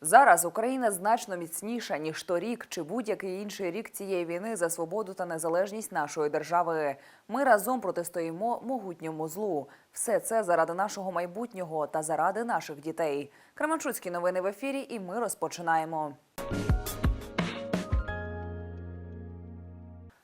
Зараз Україна значно міцніша ніж торік чи будь-який інший рік цієї війни за свободу та незалежність нашої держави. Ми разом протистоїмо могутньому злу. Все це заради нашого майбутнього та заради наших дітей. Кременчуцькі новини в ефірі, і ми розпочинаємо.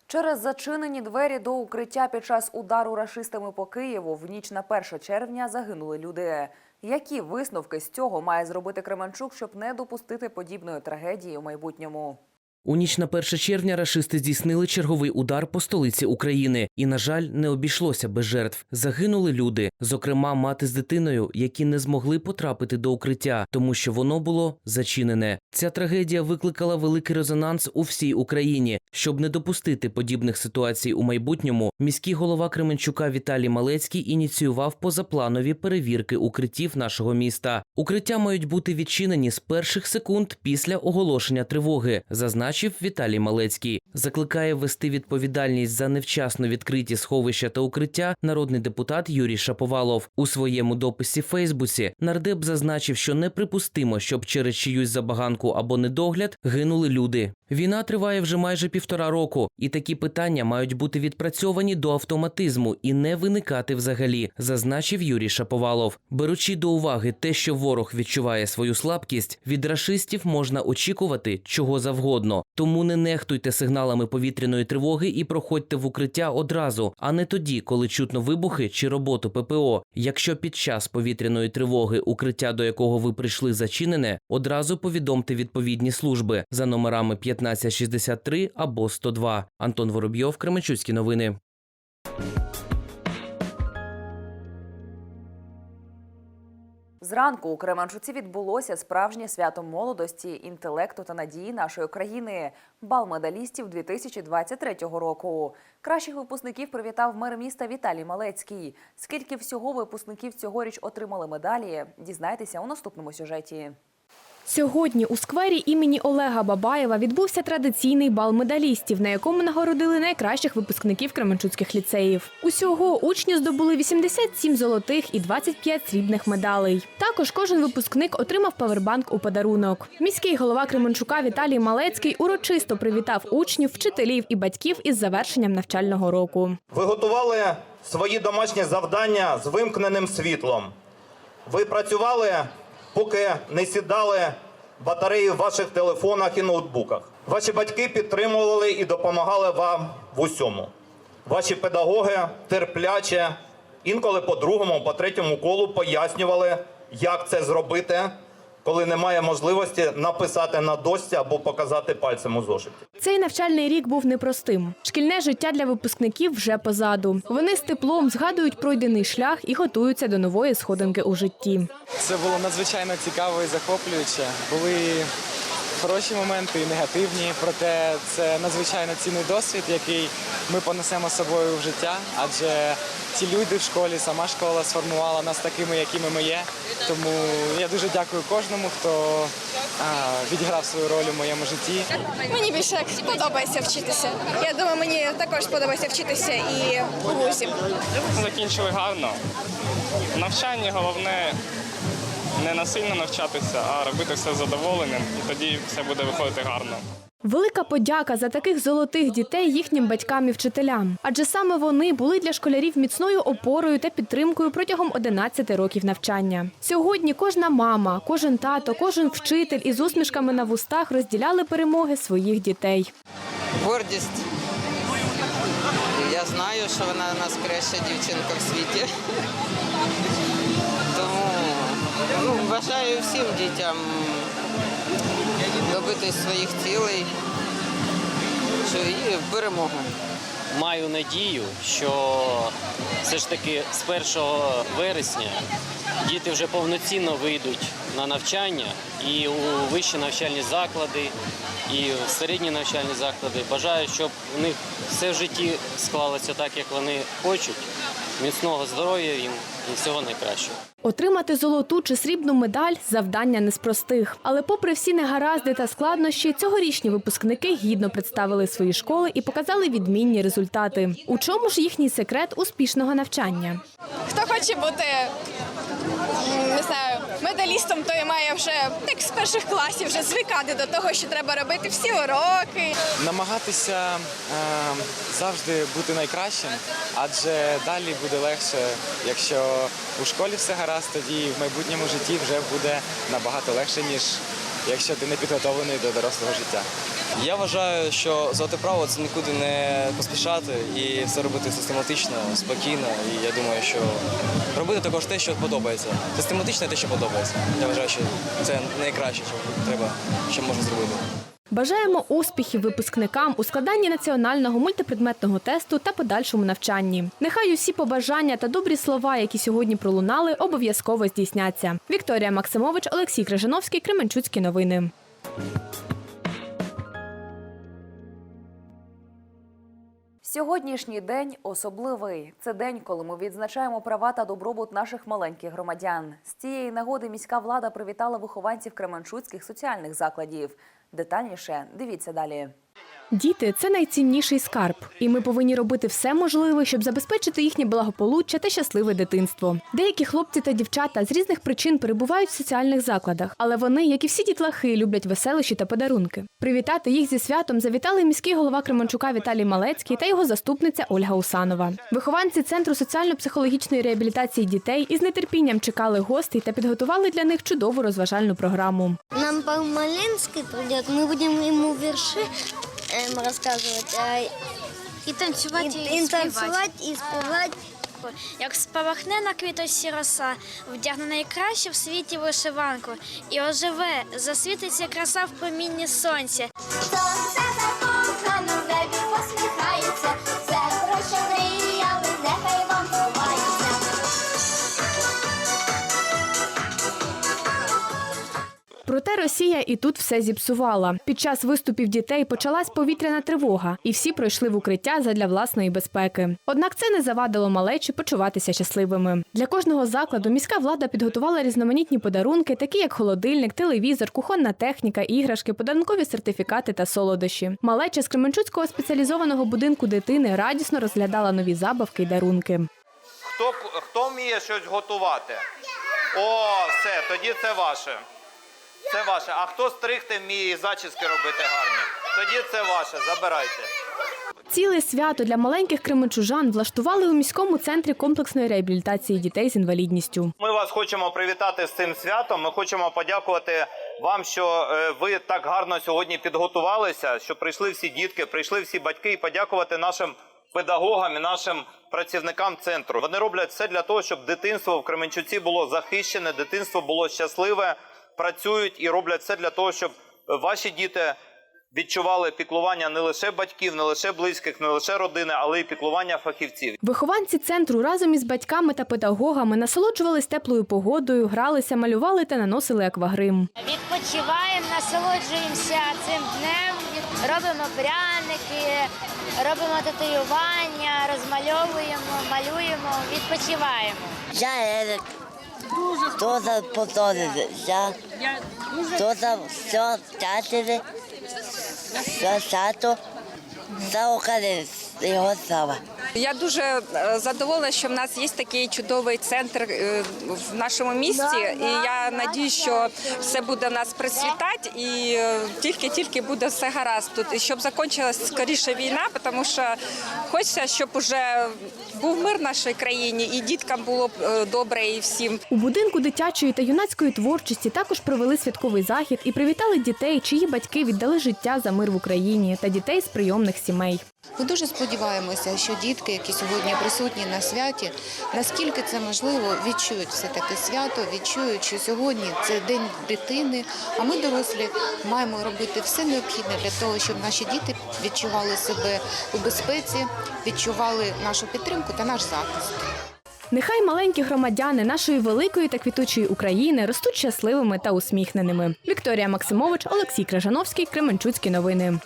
Через зачинені двері до укриття під час удару рашистами по Києву в ніч на 1 червня загинули люди. Які висновки з цього має зробити Кременчук, щоб не допустити подібної трагедії у майбутньому? У ніч на 1 червня рашисти здійснили черговий удар по столиці України, і, на жаль, не обійшлося без жертв. Загинули люди, зокрема, мати з дитиною, які не змогли потрапити до укриття, тому що воно було зачинене. Ця трагедія викликала великий резонанс у всій Україні. Щоб не допустити подібних ситуацій у майбутньому, міський голова Кременчука Віталій Малецький ініціював позапланові перевірки укриттів нашого міста. Укриття мають бути відчинені з перших секунд після оголошення тривоги, зазначив Віталій Малецький. Закликає ввести відповідальність за невчасно відкриті сховища та укриття народний депутат Юрій Шаповалов. У своєму дописі Фейсбуці нардеп зазначив, що неприпустимо, щоб через чиюсь забаганку або недогляд гинули люди. Війна триває вже майже півтора року, і такі питання мають бути відпрацьовані до автоматизму і не виникати взагалі, зазначив Юрій Шаповалов. Беручи до уваги те, що ворог відчуває свою слабкість, від рашистів можна очікувати чого завгодно. Тому не нехтуйте сигналами повітряної тривоги і проходьте в укриття одразу, а не тоді, коли чутно вибухи чи роботу ППО. Якщо під час повітряної тривоги укриття, до якого ви прийшли, зачинене, одразу повідомте відповідні служби за номерами 1563 або 102. Антон Воробйов, Кременчуцькі новини. Зранку у Кременчуці відбулося справжнє свято молодості, інтелекту та надії нашої країни – бал медалістів 2023 року. Кращих випускників привітав мер міста Віталій Малецький. Скільки всього випускників цьогоріч отримали медалі, дізнайтеся у наступному сюжеті. Сьогодні у сквері імені Олега Бабаєва відбувся традиційний бал медалістів, на якому нагородили найкращих випускників Кременчуцьких ліцеїв. Усього учні здобули 87 золотих і 25 срібних медалей. Також кожен випускник отримав павербанк у подарунок. Міський голова Кременчука Віталій Малецький урочисто привітав учнів, вчителів і батьків із завершенням навчального року. Ви готували свої домашні завдання з вимкненим світлом. Ви працювали, поки не сідали батареї в ваших телефонах і ноутбуках. Ваші батьки підтримували і допомагали вам в усьому. Ваші педагоги терпляче, інколи по другому, по третьому колу пояснювали, як це зробити, коли немає можливості написати на дошці або показати пальцем у зошиті. Цей навчальний рік був непростим. Шкільне життя для випускників вже позаду. Вони з теплом згадують пройдений шлях і готуються до нової сходинки у житті. Це було надзвичайно цікаво і захоплююче. Були хороші моменти і негативні, проте це надзвичайно цінний досвід, який ми понесемо з собою в життя. Адже ці люди в школі, сама школа сформувала нас такими, якими ми є. Тому я дуже дякую кожному, хто а, відіграв свою роль у моєму житті. Мені більше подобається вчитися. Я думаю, мені також подобається вчитися і у вузі. закінчили гарно. Навчання головне не насильно навчатися, а робити все з задоволенням, і тоді все буде виходити гарно. Велика подяка за таких золотих дітей їхнім батькам і вчителям. Адже саме вони були для школярів міцною опорою та підтримкою протягом 11 років навчання. Сьогодні кожна мама, кожен тато, кожен вчитель із усмішками на вустах розділяли перемоги своїх дітей. гордість. Я знаю, що вона у нас краща дівчинка в світі. Ну, бажаю всім дітям добитись своїх цілей і перемогу. маю надію, що все ж таки з 1 вересня діти вже повноцінно вийдуть на навчання і у вищі навчальні заклади, і в середні навчальні заклади. Бажаю, щоб у них все в житті склалося так, як вони хочуть. Міцного здоров'я їм і всього найкращого. Отримати золоту чи срібну медаль завдання не з простих. Але, попри всі негаразди та складнощі, цьогорічні випускники гідно представили свої школи і показали відмінні результати. У чому ж їхній секрет успішного навчання? Хто хоче бути не знаю, медалістом, балмедалістом, той має вже так з перших класів вже звикати до того, що треба робити всі уроки. Намагатися е, завжди бути найкращим, адже далі буде легше, якщо у школі все гаразд, тоді в майбутньому житті вже буде набагато легше, ніж якщо ти не підготовлений до дорослого життя. Я вважаю, що золоте право це нікуди не поспішати і все робити систематично, спокійно. І я думаю, що робити також те, що подобається. Систематично те, що подобається. Я вважаю, що це найкраще, що треба, що можна зробити. Бажаємо успіхів випускникам у складанні національного мультипредметного тесту та подальшому навчанні. Нехай усі побажання та добрі слова, які сьогодні пролунали, обов'язково здійсняться. Вікторія Максимович, Олексій Крижановський, Кременчуцькі новини. Сьогоднішній день особливий. Це день, коли ми відзначаємо права та добробут наших маленьких громадян. З цієї нагоди міська влада привітала вихованців кременчуцьких соціальних закладів. Детальніше дивіться далі. Діти це найцінніший скарб, і ми повинні робити все можливе, щоб забезпечити їхнє благополуччя та щасливе дитинство. Деякі хлопці та дівчата з різних причин перебувають в соціальних закладах, але вони, як і всі дітлахи, люблять веселощі та подарунки. Привітати їх зі святом завітали міський голова Кременчука Віталій Малецький та його заступниця Ольга Усанова. Вихованці центру соціально-психологічної реабілітації дітей із нетерпінням чекали гостей та підготували для них чудову розважальну програму. Нам по-маленски придет, мы будем ему верши эм, рассказывать. а, І танцювати, і, і танцювати, і співати. Як спалахне на квіточці роса, вдягне найкраще в світі вишиванку, і оживе, засвітиться краса в промінні сонця. Проте Росія і тут все зіпсувала. Під час виступів дітей почалась повітряна тривога, і всі пройшли в укриття задля власної безпеки. Однак це не завадило малечі почуватися щасливими. Для кожного закладу міська влада підготувала різноманітні подарунки, такі як холодильник, телевізор, кухонна техніка, іграшки, подарункові сертифікати та солодощі. Малеча з Кременчуцького спеціалізованого будинку дитини радісно розглядала нові забавки й дарунки. Хто, хто вміє щось готувати? О, все, тоді це ваше. Це ваше. А хто стригти вміє і зачіски робити гарні? Тоді це ваше, забирайте. Ціле свято для маленьких кременчужан влаштували у міському центрі комплексної реабілітації дітей з інвалідністю. Ми вас хочемо привітати з цим святом. Ми хочемо подякувати вам, що е, ви так гарно сьогодні підготувалися, що прийшли всі дітки, прийшли всі батьки, і подякувати нашим педагогам і нашим працівникам центру. Вони роблять все для того, щоб дитинство в Кременчуці було захищене, дитинство було щасливе, працюють і роблять все для того, щоб ваші діти. Відчували піклування не лише батьків, не лише близьких, не лише родини, але й піклування фахівців. Вихованці центру разом із батьками та педагогами насолоджувались теплою погодою, гралися, малювали та наносили аквагрим. Відпочиваємо, насолоджуємося цим днем, робимо пряники, робимо татуювання, розмальовуємо, малюємо, відпочиваємо. Я Ерик. Кто-то повторится. Кто-то все тратили. Все сато. За Україну. Його слава. Я дуже е, задоволена, що в нас є такий чудовий центр е, в нашому місті. І я надію, що все буде в нас процвітати і е, тільки-тільки буде все гаразд тут. І щоб закінчилась скоріше війна, тому що хочеться, щоб уже був мир в нашій країні, і діткам було б добре, і всім. У будинку дитячої та юнацької творчості також провели святковий захід і привітали дітей, чиї батьки віддали життя за мир в Україні та дітей з прийомних сімей. Ми дуже сподіваємося, що дітки, які сьогодні присутні на святі, наскільки це можливо, відчують все таке свято, відчують, що сьогодні це день дитини. А ми, дорослі, маємо робити все необхідне для того, щоб наші діти відчували себе у безпеці, відчували нашу підтримку та наш захист. Нехай маленькі громадяни нашої великої та квітучої України ростуть щасливими та усміхненими. Вікторія Максимович, Олексій Крижановський, Кременчуцькі новини.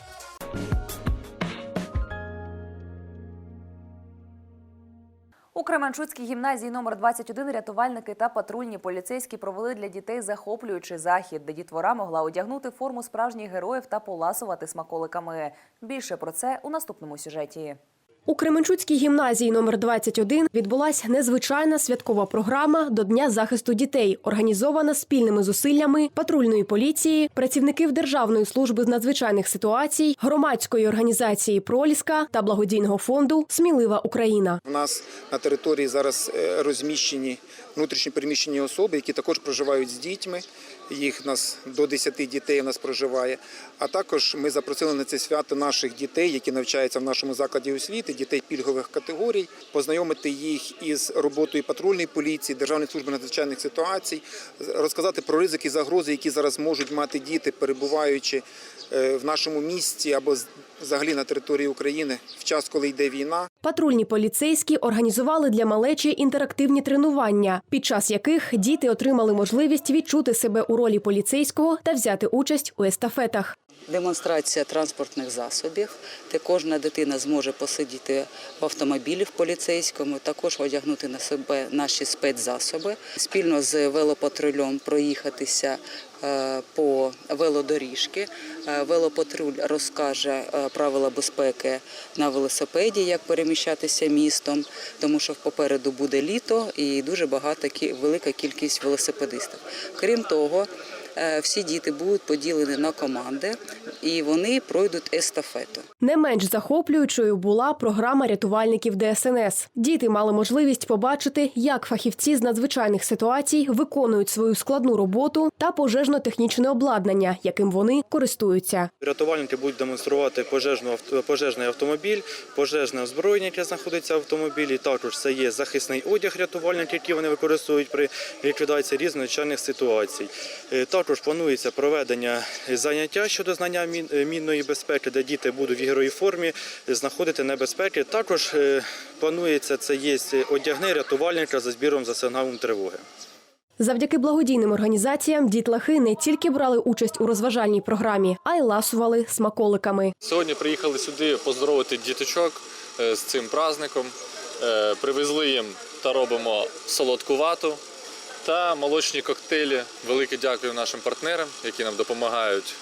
У Кременчуцькій гімназії номер 21 рятувальники та патрульні поліцейські провели для дітей захоплюючий захід, де дітвора могла одягнути форму справжніх героїв та поласувати смаколиками. Більше про це у наступному сюжеті. У Кременчуцькій гімназії номер 21 відбулася незвичайна святкова програма до Дня захисту дітей, організована спільними зусиллями патрульної поліції, працівників Державної служби з надзвичайних ситуацій, громадської організації Проліска та благодійного фонду Смілива Україна. У нас на території зараз е, розміщені внутрішньо переміщені особи, які також проживають з дітьми. Їх нас до 10 дітей у нас проживає. А також ми запросили на це свято наших дітей, які навчаються в нашому закладі освіти, дітей пільгових категорій, познайомити їх із роботою патрульної поліції, Державної служби надзвичайних ситуацій, розказати про ризики загрози, які зараз можуть мати діти, перебуваючи в нашому місті або з- взагалі на території України в час, коли йде війна. Патрульні поліцейські організували для малечі інтерактивні тренування, під час яких діти отримали можливість відчути себе у ролі поліцейського та взяти участь у естафетах. Демонстрація транспортних засобів, де кожна дитина зможе посидіти в автомобілі в поліцейському, також одягнути на себе наші спецзасоби, спільно з велопатрулем проїхатися е, по велодоріжки. Е, Велопатруль розкаже е, правила безпеки на велосипеді, як переміщатися містом, тому що попереду буде літо і дуже багато велика кількість велосипедистів. Крім того, е, всі діти будуть поділені на команди і вони пройдуть естафету. Не менш захоплюючою була програма рятувальників ДСНС. Діти мали можливість побачити, як фахівці з надзвичайних ситуацій виконують свою складну роботу та пожежно-технічне обладнання, яким вони користуються. Рятувальники будуть демонструвати пожежну пожежний автомобіль, пожежне озброєння, яке знаходиться в автомобілі. Також це є захисний одяг рятувальників, який вони використовують при ліквідації різних ситуацій. Е, Також планується проведення заняття щодо знання е, мінної безпеки, де діти будуть в ігровій формі знаходити небезпеки. Також е, планується це є одягни рятувальника за збіром за сигналом тривоги. Завдяки благодійним організаціям дітлахи не тільки брали участь у розважальній програмі, а й ласували смаколиками. Сьогодні приїхали сюди поздоровити діточок е, з цим праздником. Е, Привезли їм та робимо солодку вату та молочні коктейлі. Велике дякую нашим партнерам, які нам допомагають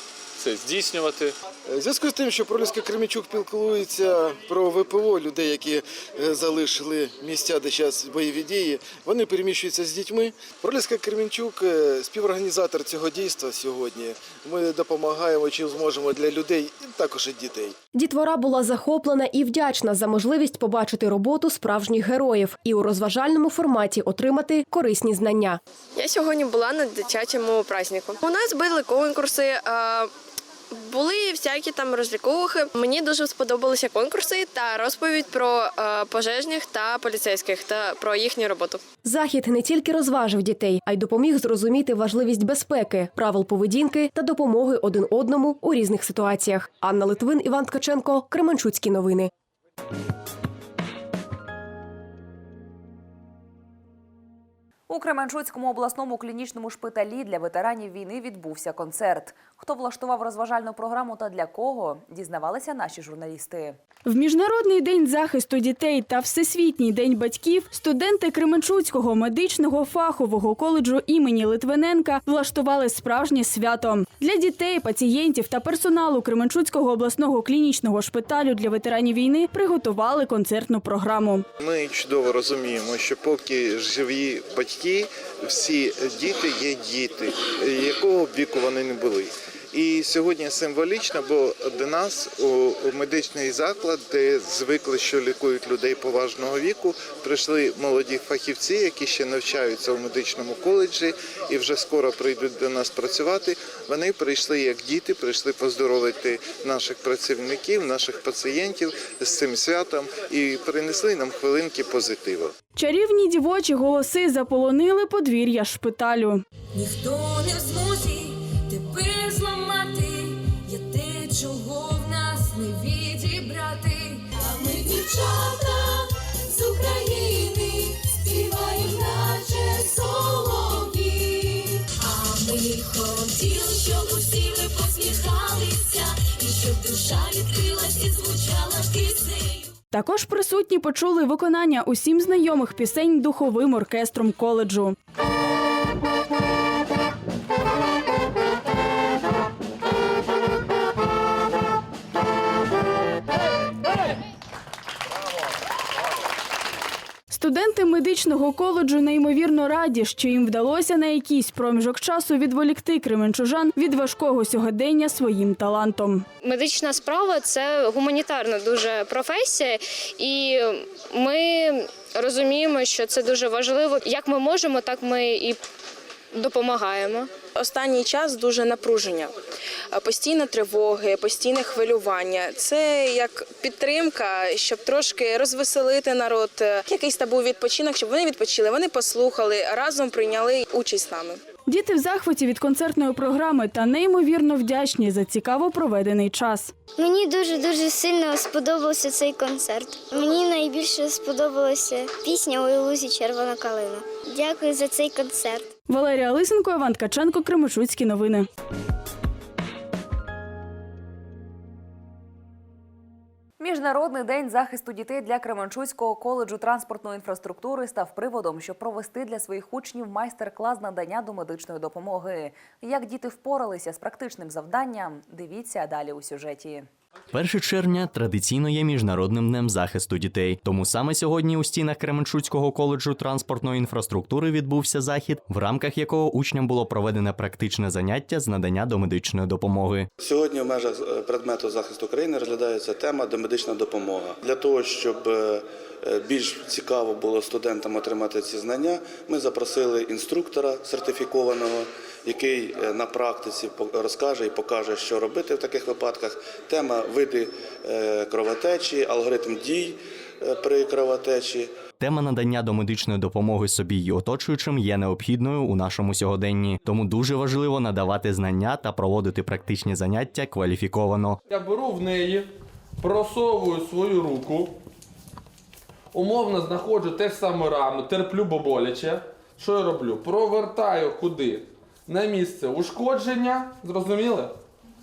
це здійснювати. У зв'язку з тим, що Проліска Кремічук піклується про ВПО людей, які е, залишили місця, де зараз бойові дії, вони переміщуються з дітьми. Проліска Кремінчук е, співорганізатор цього дійства сьогодні. Ми допомагаємо чим зможемо для людей і також і дітей. Дітвора була захоплена і вдячна за можливість побачити роботу справжніх героїв і у розважальному форматі отримати корисні знання. Я сьогодні була на дитячому празднику. У нас були конкурси. Були всякі там розліковухи. Мені дуже сподобалися конкурси та розповідь про е, пожежних та поліцейських та про їхню роботу. Захід не тільки розважив дітей, а й допоміг зрозуміти важливість безпеки, правил поведінки та допомоги один одному у різних ситуаціях. Анна Литвин, Іван Ткаченко, Кременчуцькі новини. У Кременчуцькому обласному клінічному шпиталі для ветеранів війни відбувся концерт. Хто влаштував розважальну програму та для кого, дізнавалися наші журналісти. В Міжнародний день захисту дітей та Всесвітній день батьків студенти Кременчуцького медичного фахового коледжу імені Литвиненка влаштували справжнє свято. Для дітей, пацієнтів та персоналу Кременчуцького обласного клінічного шпиталю для ветеранів війни приготували концертну програму. Ми чудово розуміємо, що поки живі батьки, всі діти є діти, якого б віку вони не були. І сьогодні символічно, бо до нас у у медичний заклад, де звикли, що лікують людей поважного віку, прийшли молоді фахівці, які ще навчаються у медичному коледжі і вже скоро прийдуть до нас працювати. Вони прийшли як діти, прийшли поздоровити наших працівників, наших пацієнтів з цим святом і принесли нам хвилинки позитиву. Чарівні дівочі голоси заполонили подвір'я шпиталю. Ніхто не в змозі дівчата з України співаємо, наче солов'ї. А ми хотіли, щоб усі ми посміхалися, і щоб душа відкрилась і звучала піснею. Також присутні почули виконання усім знайомих пісень духовим оркестром коледжу. Медичного коледжу неймовірно раді, що їм вдалося на якийсь проміжок часу відволікти кременчужан від важкого сьогодення своїм талантом. Медична справа це гуманітарна дуже професія, і ми розуміємо, що це дуже важливо. Як ми можемо, так ми і допомагаємо. Останній час дуже напруження, Е, постійно тривоги, постійне хвилювання. Це як підтримка, щоб трошки розвеселити народ. Е, Якийсь та був відпочинок, щоб вони відпочили, вони послухали, разом прийняли участь з нами. Діти в захваті від концертної програми та неймовірно вдячні за цікаво проведений час. Мені дуже дуже сильно сподобався цей концерт. Мені найбільше сподобалася пісня «Ой, у лузі червона калина. Дякую за цей концерт. Валерія Лисенко, Іван Ткаченко, Кременчуцькі новини. Міжнародний день захисту дітей для Кременчуцького коледжу транспортної інфраструктури став приводом, щоб провести для своїх учнів майстер-клас надання домедичної допомоги. Як діти впоралися з практичним завданням, дивіться далі у сюжеті. 1 червня традиційно є міжнародним днем захисту дітей. Тому саме сьогодні у стінах Кременчуцького коледжу транспортної інфраструктури відбувся захід, в рамках якого учням було проведене практичне заняття з надання домедичної допомоги. Сьогодні в межах е, предмету захисту країни розглядається тема домедична допомога. Для того, щоб е, більш цікаво було студентам отримати ці знання, ми запросили інструктора сертифікованого, який е, на практиці розкаже і покаже, що робити в таких випадках. Тема види е, кровотечі, алгоритм дій е, при кровотечі. Тема надання домедичної допомоги собі й оточуючим є необхідною у нашому сьогоденні. Тому дуже важливо надавати знання та проводити практичні заняття кваліфіковано. Я беру в неї, просовую свою руку, умовно знаходжу те ж саме рану, терплю бо боляче. Що я роблю? Провертаю куди? На місце ушкодження, зрозуміли?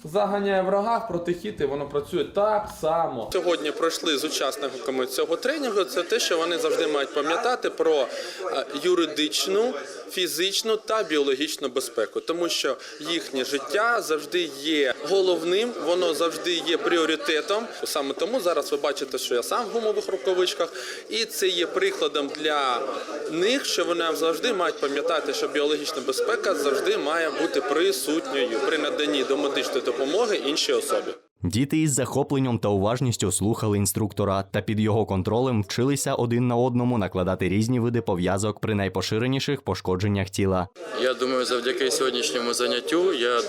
Заганяю врага в протихід і воно працює так само. Сьогодні пройшли з учасниками цього тренінгу. Це те, що вони завжди мають пам'ятати про е, юридичну, фізичну та біологічну безпеку, тому що їхнє життя завжди є головним, воно завжди є пріоритетом. Саме тому зараз ви бачите, що я сам в гумових рукавичках, і це є прикладом для них, що вони завжди мають пам'ятати, що біологічна безпека завжди має бути присутньою при наданні домедичної допомоги іншій особі. Діти із захопленням та уважністю слухали інструктора та під його контролем вчилися один на одному накладати різні види пов'язок при найпоширеніших пошкодженнях тіла. Я думаю, завдяки сьогоднішньому заняттю я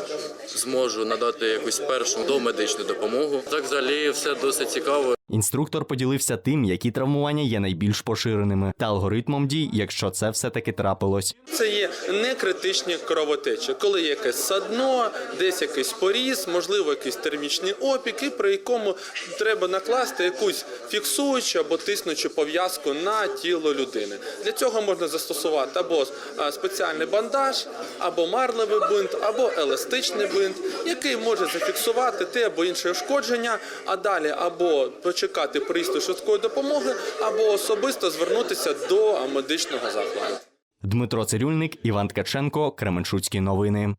зможу надати якусь першу домедичну допомогу. Так взагалі все досить цікаво. Інструктор поділився тим, які травмування є найбільш поширеними, та алгоритмом дій, якщо це все таки трапилось. Це є некритичні кровотечі, коли є якесь садно, десь якийсь поріз, можливо, якийсь термічний опік, і при якому треба накласти якусь фіксуючу або тиснучу пов'язку на тіло людини. Для цього можна застосувати або е, спеціальний бандаж, або марлевий бинт, або еластичний бинт, який може зафіксувати те або інше ушкодження, а далі або почекати приступ швидкої допомоги, або особисто звернутися до медичного закладу. Дмитро Цирюльник, Іван Ткаченко, Кременчуцькі новини.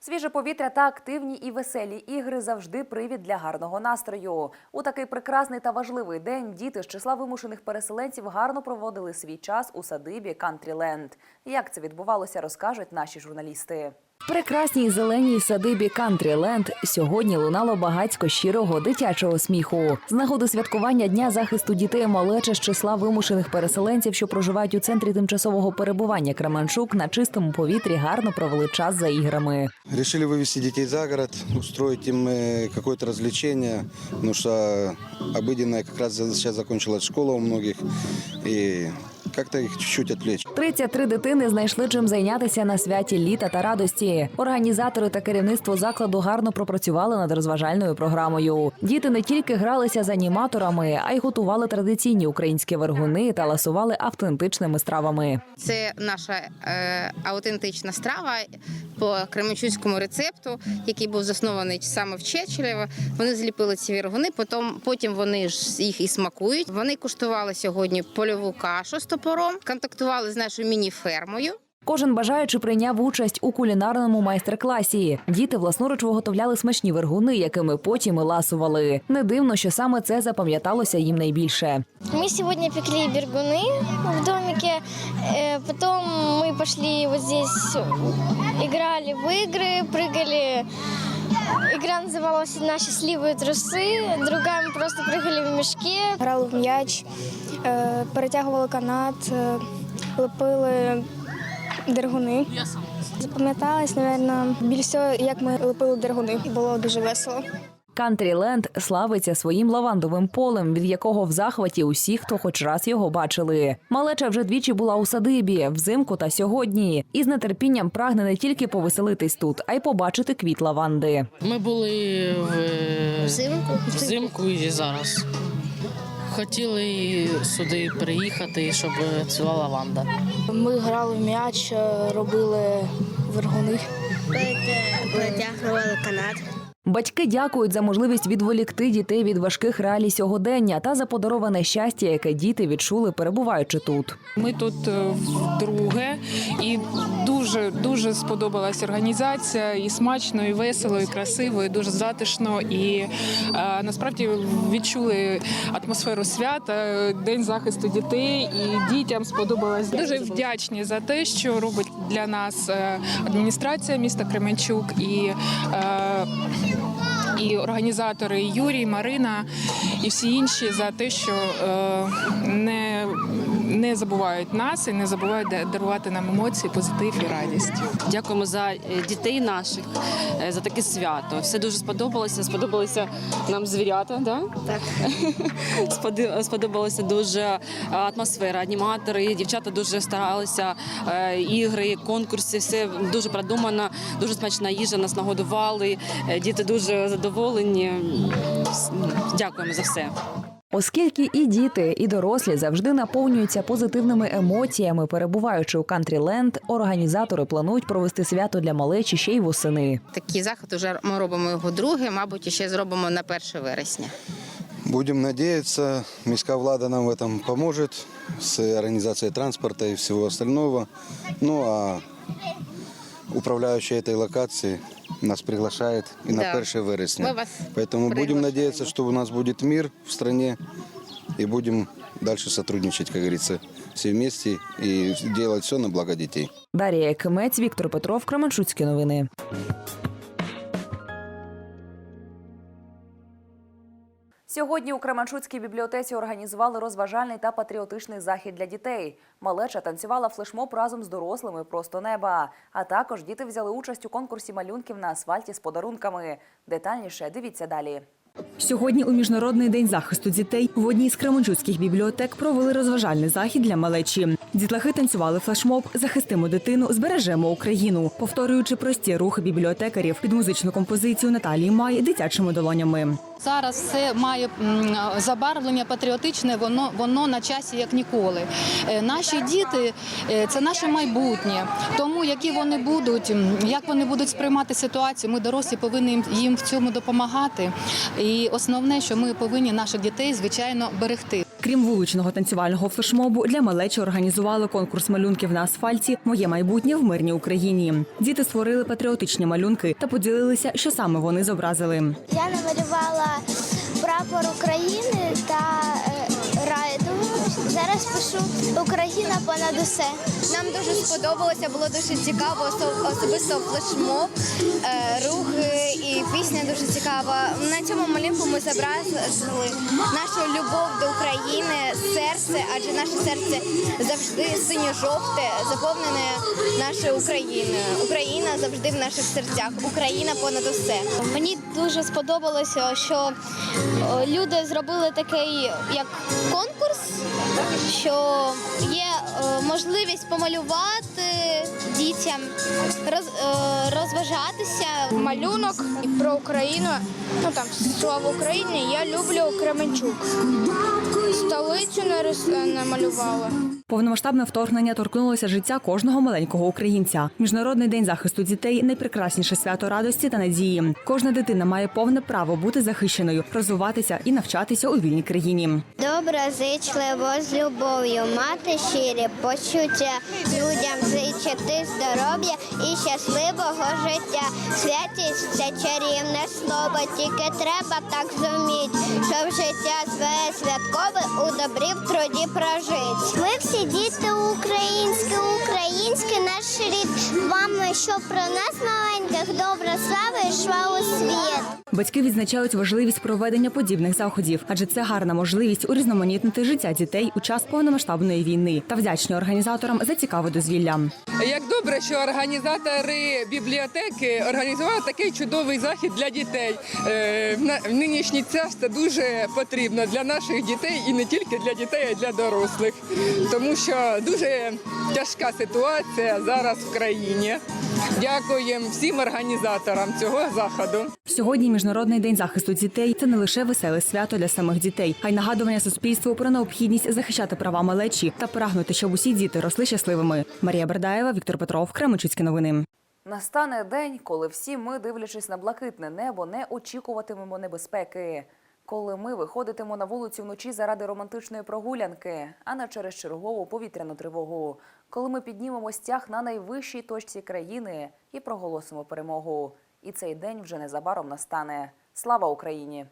Свіже повітря та активні і веселі ігри завжди привід для гарного настрою. У такий прекрасний та важливий день діти з числа вимушених переселенців гарно проводили свій час у садибі Кантріленд. Як це відбувалося, розкажуть наші журналісти. В прекрасній зеленій садибі Кантріленд сьогодні лунало багацько щирого дитячого сміху. З нагоди святкування дня захисту дітей малеча з числа вимушених переселенців, що проживають у центрі тимчасового перебування Кременчук, на чистому повітрі гарно провели час за іграми. Решили вывести детей за город, устроить им э, какое-то развлечение, потому что обыденная как раз сейчас закончилась школа у многих, и як-то їх чуть-чуть відвлечь. 33 дитини знайшли чим зайнятися на святі літа та радості. Організатори та керівництво закладу гарно пропрацювали над розважальною програмою. Діти не тільки гралися з аніматорами, а й готували традиційні українські вергуни та ласували автентичними стравами. Це наша е, аутентична страва по кременчуцькому рецепту, який був заснований саме в Чечелєво. Вони зліпили ці вергуни, потім потім вони ж їх і смакують. Вони куштували сьогодні польову кашу 100% директором, контактували з нашою міні-фермою. Кожен бажаючи прийняв участь у кулінарному майстер-класі. Діти власноруч виготовляли смачні вергуни, якими потім і ласували. Не дивно, що саме це запам'яталося їм найбільше. Ми сьогодні пекли бергуни в доміки, е, потім ми пішли ось тут, грали в ігри, пригали. Игра называлась «На счастливые трусы», другая мы просто прыгали в мешке. Грали в м'яч, е, перетягували канат, е, лепили дергуни. Запам'яталось, мабуть, більше, як ми лепили дергуни. Було дуже весело. Кантріленд славиться своїм лавандовим полем, від якого в захваті усі, хто хоч раз його бачили. Малеча вже двічі була у садибі взимку та сьогодні, і з нетерпінням прагне не тільки повеселитись тут, а й побачити квіт лаванди. Ми були в Взимку? взимку і зараз. Хотіли сюди приїхати, щоб цвіла лаванда. Ми грали в м'яч, робили вергуни. Перетягували канат. Батьки дякують за можливість відволікти дітей від важких реалій сьогодення та за подароване щастя, яке діти відчули, перебуваючи тут. Ми тут е, вдруге і дуже дуже сподобалась організація. І смачно, і весело, і красиво, і дуже затишно. І е, насправді відчули атмосферу свята, день захисту дітей. І дітям сподобалось дуже вдячні за те, що робить для нас е, адміністрація міста Кременчук і. Е, і організатори Юрій, Марина і всі інші за те, що е, не, не забувають нас і не забувають дарувати нам емоції, позитив і радість. Дякуємо за е, дітей наших, е, за таке свято. Все дуже сподобалося. Сподобалися нам звірята, да? Так. Сподобалася дуже е, атмосфера, аніматори, дівчата дуже старалися. Ігри, конкурси, все дуже продумано, дуже смачна їжа, нас нагодували. Діти дуже задоволені. Дякуємо за все. Оскільки і діти, і дорослі завжди наповнюються позитивними емоціями, перебуваючи у Кантріленд, організатори планують провести свято для малечі ще й восени. Такий заход вже ми робимо його другий, мабуть, ще зробимо на 1 вересня. Будем надеяться, міська влада нам в этом поможет с организацией транспорта и всего остального. Ну а управляющая этой локации нас приглашает и Да. на 1 вересня. Мы вас Поэтому будем приглашаем. надеяться, что у нас будет мир в стране и будем дальше сотрудничать, как говорится, все вместе и делать все на благо детей. Дарія Кимець, Віктор Петров, Кременчуцькі новини. Сьогодні у Кременчуцькій бібліотеці організували розважальний та патріотичний захід для дітей. Малеча танцювала флешмоб разом з дорослими просто неба. А також діти взяли участь у конкурсі малюнків на асфальті з подарунками. Детальніше дивіться далі. Сьогодні у міжнародний день захисту дітей в одній з кременчуцьких бібліотек провели розважальний захід для малечі. Дітлахи танцювали флешмоб Захистимо дитину, збережемо Україну, повторюючи прості рухи бібліотекарів під музичну композицію Наталії Май дитячими долонями. Зараз все має забарвлення патріотичне, воно воно на часі як ніколи. Е, Наші діти е, це наше майбутнє. Тому які вони будуть, як вони будуть сприймати ситуацію, ми дорослі повинні їм- їм в цьому допомагати. І основне, що ми повинні наших дітей звичайно берегти. Крім вуличного танцювального флешмобу, для малечі організували конкурс малюнків на асфальті Моє майбутнє в мирній Україні. Діти створили патріотичні малюнки та поділилися, що саме вони зобразили. Я намалювала прапор України та е. Зараз пишу Україна понад усе. Нам дуже сподобалося, було дуже цікаво, осо- особисто флешмоб, е, рухи і пісня дуже цікава. На цьому малюнку ми зобразили нашу любов до України, серце, адже наше серце завжди синьо-жовте, заповнене нашою Україною. Україна завжди в наших серцях. Україна понад усе. Мені дуже сподобалося, що е, люди зробили такий як конкурс, що є е, можливість помалювати дітям, роз, е, розважатися. Малюнок про Україну, ну там слава Україні, я люблю Кременчук. Столицю намалювала. Повномасштабне вторгнення торкнулося життя кожного маленького українця. Міжнародний день захисту дітей найпрекрасніше свято радості та надії. Кожна дитина має повне право бути захищеною, розвиватися і навчатися у вільній країні. Доброзичливо з любов'ю, мати щирі почуття, людям зичити здоров'я і щасливого життя. Святість це чарівне слово, тільки треба так зуміть, щоб життя своє святкове у добрі в труді прожить. Ми всі діти українські, український наш рід. Вам що про нас маленьких добра слава йшла у світ. Батьки відзначають важливість проведення подібних заходів, адже це гарна можливість урізноманітнити життя дітей у час повномасштабної війни та вдячні організаторам за цікаве дозвілля. Як добре, що організатори бібліотеки організували такий чудовий захід для дітей. Е, В на- нинішній час це дуже потрібно для наших дітей і не тільки для дітей, а й для дорослих, тому що дуже тяжка ситуація зараз в країні. Дякуємо всім організаторам цього заходу. Сьогодні міжнародний день захисту дітей це не лише веселе свято для самих дітей, а й нагадування суспільству про необхідність захищати права малечі та прагнути, щоб усі діти росли щасливими. Марія Бердаєва, Віктор Петров, Кременчуцькі новини. Настане день, коли всі ми, дивлячись на блакитне небо, не очікуватимемо небезпеки. Коли ми виходитимо на вулицю вночі заради романтичної прогулянки, а не через чергову повітряну тривогу. Коли ми піднімемо стяг на найвищій точці країни і проголосимо перемогу. І цей день вже незабаром настане. Слава Україні!